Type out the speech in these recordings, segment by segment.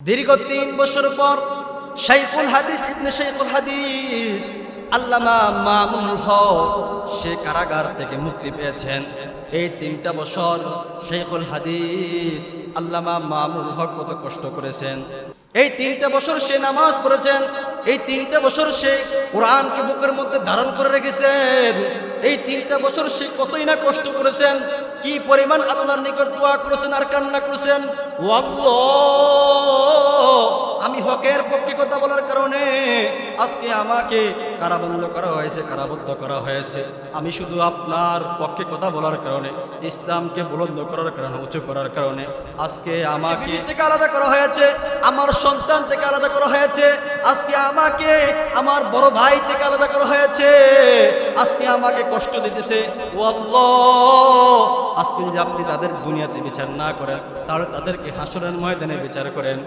দীর্ঘ তিন বছর পর শাইখুল হাদিস ইবনে শাইখুল হাদিস আল্লামা মামুল হক সে কারাগার থেকে মুক্তি পেয়েছেন। এই তিনটা বছর শাইখুল হাদিস আল্লামা মামুল হক কত কষ্ট করেছেন। এই তিনটা বছর সে নামাজ পড়েছেন, এই তিনটা বছর সে কোরআনকে বুকের মধ্যে ধারণ করে রেখেছেন, এই তিনটা বছর সে কতই না কষ্ট করেছেন, কি পরিমাণ আল্লাহর নিকট দোয়া করেছেন আর কান্না করেছেন। ও আমি হকের পক্ষে কথা বলার কারণে আজকে আমাকে কারাবন্ধ করা হয়েছে, কারাবদ্ধ করা হয়েছে। আমি শুধু আপনার পক্ষে কথা বলার কারণে, ইসলামকে বুলন্দ করার কারণে, উঁচু করার কারণে আজকে আমাকে থেকে আলাদা করা হয়েছে, আমার সন্তান থেকে আলাদা করা হয়েছে, আজকে আমাকে আমার বড় ভাই থেকে আলাদা করা হয়েছে, আজকে আমাকে কষ্ট দিতেছে। ও আজকে আপনি তাদের দুনিয়াতে বিচার না করেন, তাহলে তাদেরকে হাসরের ময়দানে বিচার করেন।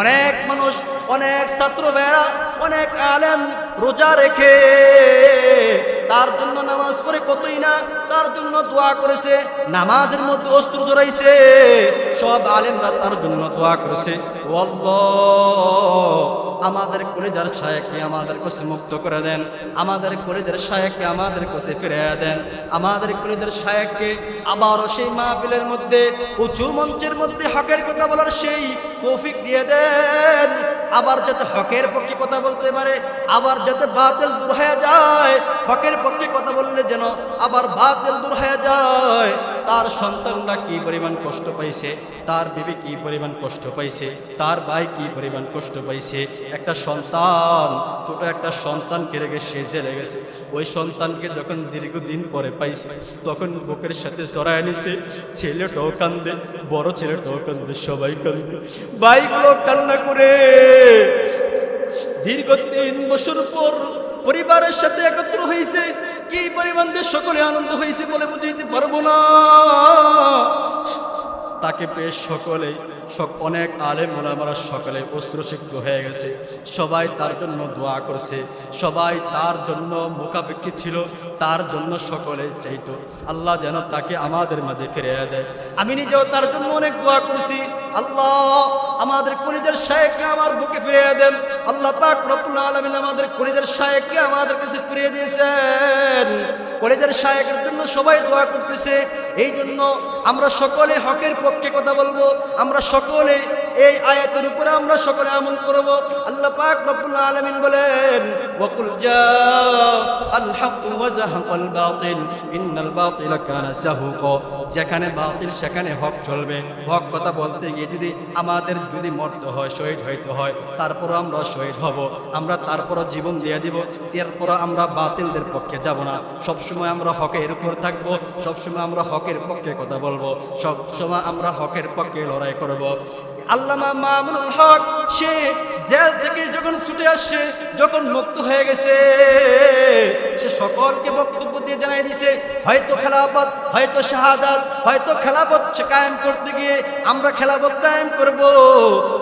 অনেক মানুষ অনেক ছাত্র বেড়া অনেক আলেম রোজা রেখে তার জন্য নামাজ পড়ে কতই না, তার জন্য দোয়া করেছে, নামাজের মধ্যে অস্ত্র জড়াইছে সব আলেমরা তার জন্য দোয়া করেছে। আমাদের কলেজার সাহেবকে আমাদের কাছে মুক্ত করে দেন, আমাদের কলেজের সাহেবকে আমাদের কাছে ফিরে দেন, আমাদের কলেজের সাহেবকে আবারও সেই মাহফিলের মধ্যে, উঁচু মঞ্চের মধ্যে হকের কথা বলার সেই তৌফিক দিয়ে দেন। আবার যাতে হকের পক্ষে কথা বলতে পারে, আবার যাতে বাতিল দূর হয়ে যায়। হকের পক্ষে কথা বললে যেন আবার বাতিল দূর হয়ে যায়। তার সন্তানরা কি পরিমাণ কষ্ট পাইছে? তার বিবি কি পরিমাণ কষ্ট পাইছে? তার ভাই কি পরিমাণ কষ্ট পাইছে? একটা সন্তান, ছোট একটা সন্তানকে রেখে সে জেলে গেছে। ওই সন্তানকে যখন দীর্ঘদিন পরে পাইছে, তখন বুকের সাথে জড়ায় নিছে। ছেলেটাও কান্দে, বড় ছেলেটাও কান্দে, সবাই কান্দে। ভাইগুলো কান্না করে। দীর্ঘ তিন বছর পর পরিবারের সাথে একত্র হয়েছে কি পরিমাণ সকলে আনন্দ হয়েছে বলে বুঝাইতে পারব না? তাকে পেয়ে সকলে অনেক আলেম ওলামারা সকলে অস্ত্রসিক্ত হয়ে গেছে। সবাই তার জন্য দোয়া করছে। সবাই তার জন্য মোকাপেক্ষী ছিল, তার জন্য সকলে চাইতো। আল্লাহ যেন তাকে আমাদের মাঝে ফিরে দেয়। আমি নিজেও তার জন্য অনেক দোয়া করছি। আল্লাহ, আমাদের কলিদের শায়েককে আমার বুকে ফিরিয়ে দেন। আল্লাহ পাক রব্বুল আলামিন আমাদের কলিদের শায়েককে আমাদের কাছে ফিরিয়ে দিয়েছেন। কলিদের শায়েকের জন্য সবাই দোয়া করতেছে। এই জন্য আমরা সকলে হকের পক্ষে কথা বলব। আমরা সকলে এই আয়াতের উপরে আমরা সকলে আমল করব। আল্লাহ পাক রব্বুল আলামিন বলেন ওয়াকুল জা জাহাকাল বাতিল, ইন্নাল বাতিলা কানা সাহুকা। যেখানে বাতিল, সেখানে হক চলবে। হক কথা বলতে গিয়ে যদি আমাদের যদি মরতে হয়, শহীদ হইতে হয় তারপর আমরা শহীদ হব। আমরা তারপর জীবন দিয়ে দিব। এরপর আমরা বাতিলদের পক্ষে যাব না। সবসময় আমরা হকের উপর থাকব। সবসময় আমরা হকের পক্ষে কথা বলব। সবসময় আমরা হকের পক্ষে লড়াই করব। আল্লামা মামুনুল হক সে জেল থেকে যখন ছুটে আসছে যখন মুক্ত হয়ে গেছে, সে সকলকে বক্তব্য দিয়ে জানাই দিছে, হয়তো খেলাপথ হয়তো শাহাদাত, হয়তো খেলাপথ সে কায়েম করতে গিয়ে আমরা খেলাপথ কায়েম করব।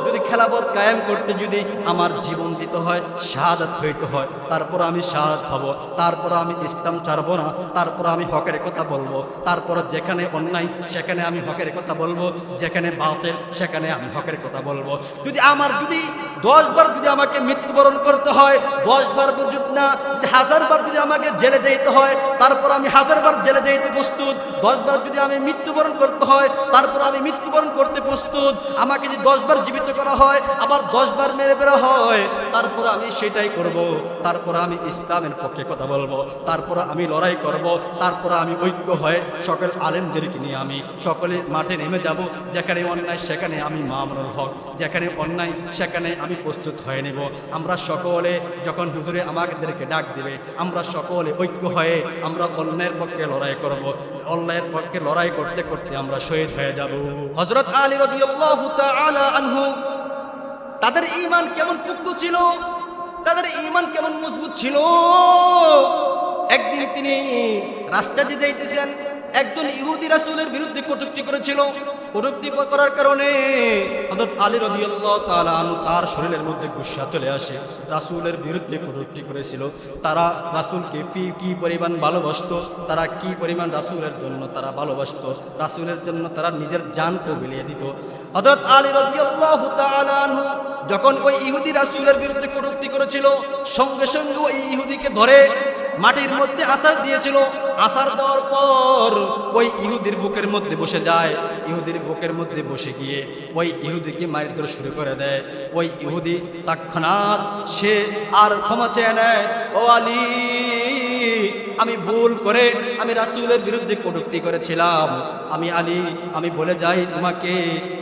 যদি খেলাপথ কায়েম করতে যদি আমার জীবন দিতে হয়, শাহাদাত হইতে হয়, তারপর আমি শাহাদাত হব, তারপর আমি ইসলাম ছাড়বো না, তারপর আমি হকের কথা বলব, তারপর যেখানে অন্যায় সেখানে আমি হকের কথা বলব, যেখানে বাতেল সেখানে আমি হকের কথা বলব। যদি আমার যদি, দশ বার যদি আমাকে মৃত্যুবরণ করতে হয়, দশ বার যদি না, যদি হাজার বার যদি আমাকে জেলে যেতে হয়, তারপর আমি হাজার বার জেলে যেতে প্রস্তুত, দশ বার যদি আমি মৃত্যুবরণ করতে হয়, তারপর আমি মৃত্যুবরণ করতে প্রস্তুত, আমাকে যদি দশ বার জীবিত করা হয়, আবার দশ বার মেরে বেরা হয়, তারপর আমি সেটাই করব, তারপর আমি ইসলামের পক্ষে কথা বলব, তারপর আমি লড়াই করব, তারপর আমি ঐক্য হয়ে সকল আলেমদেরকে নিয়ে আমি সকলে মাঠে নেমে যাব, যেখানে অন্যায় সেখানে আমি মামুনুল হক, যেখানে অন্যায় সেখানে আমি প্রস্তুত হয়ে নেব। আমরা সকলে যখন হুজুরে আমাদেরকে ডাক দেবে, আমরা সকলে ঐক্য হয়ে আমরা অন্যায়ের পক্ষে লড়াই করব। অন্যায়ের পক্ষে লড়াই করতে করতে আমরা শহীদ হয়ে যাব। হজরত আলী আনহু, তাদের ইমান কেমন পুক্ত ছিল? তাদের ইমান কেমন মজবুত ছিল? একদিন তিনি রাস্তা দিয়ে যাইতেছেন একজন ইহুদি রাসূলের বিরুদ্ধে কটূক্তি করেছিল। কটূক্তি করার কারণে হযরত আলী রাদিয়াল্লাহু তার শরীরের মধ্যে গুসা চলে আসে। রাসূলের বিরুদ্ধে কটূক্তি করেছিল। তারা রাসূলকে কি পরিমাণ ভালোবাসতো, তারা কি পরিমাণ রাসূলের জন্য তারা ভালোবাসতো, রাসূলের জন্য তারা নিজের জানকেও বিলিয়ে দিত। হযরত আলী রাদিয়াল্লাহু যখন ওই ইহুদি রাসূলের বিরুদ্ধে কটূক্তি করেছিল, সঙ্গে সঙ্গে ওই ইহুদিকে ধরে মাটির মধ্যে আসার দিয়েছিল। আসার দেওয়ার পর ওই ইহুদির বুকের মধ্যে বসে যায়। ইহুদির বুকের মধ্যে বসে গিয়ে ওই ইহুদিকে মায়ের ধরে শুরু করে দেয়। ওই ইহুদি তৎক্ষণাৎ সে আর ক্ষমা চেয়ে নেয়। ও আলী! আমি ভুল করে আমি রাসূলের বিরুদ্ধে কটুক্তি করেছিলাম। আমি আলী, আমি বলে যাই তোমাকে,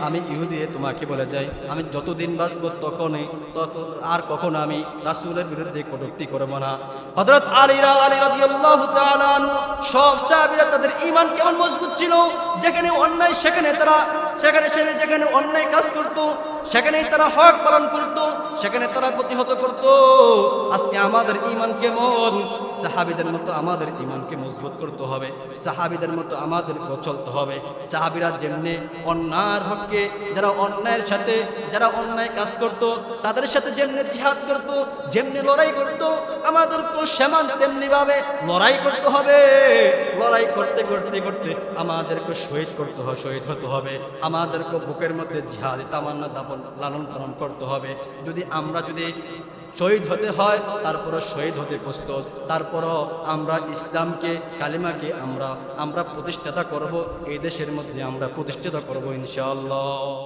আমি ইহুদি তোমাকে বলে যাই। আমি যতদিন বাঁচবো তখনই তত আর কখনো আমি রাসূলের বিরুদ্ধে কটুক্তি করব না। হযরত আলীরা আলী আনহু, সব তাদের ঈমান কেমন মজবুত ছিল? যেখানে অন্যায়, সেখানে তারা, সেখানে সেখানে যেখানে অন্যায় কাজ করত সেখানেই তারা হক পালন করত, সেখানে তারা প্রতিহত করত। আজকে আমাদের ইমান কেমন? সাহাবিদের মতো আমাদের ইমানকে মজবুত করতে হবে, সাহাবিদের মতো আমাদের চলতে হবে। সাহাবিরা যেমনি অন্যায়ের হককে, যারা অন্যায়ের সাথে, যারা অন্যায় কাজ করত, তাদের সাথে যেমনি জিহাদ করত, যেমনি লড়াই করত আমাদেরকেও সমান তেমনি ভাবে লড়াই করতে হবে। লড়াই করতে করতে করতে আমাদেরকে শহীদ করতে হবে শহীদ হতে হবে। আমাদেরকে বুকের মধ্যে তামান্না, দাপন, লালন পালন করতে হবে। যদি আমরা যদি শহীদ হতে হয়, তারপরও শহীদ হতে প্রস্তুত। তারপরও আমরা ইসলামকে, কালিমাকে আমরা আমরা প্রতিষ্ঠাতা করব। এই দেশের মধ্যে আমরা প্রতিষ্ঠিত করব ইনশাআল্লাহ।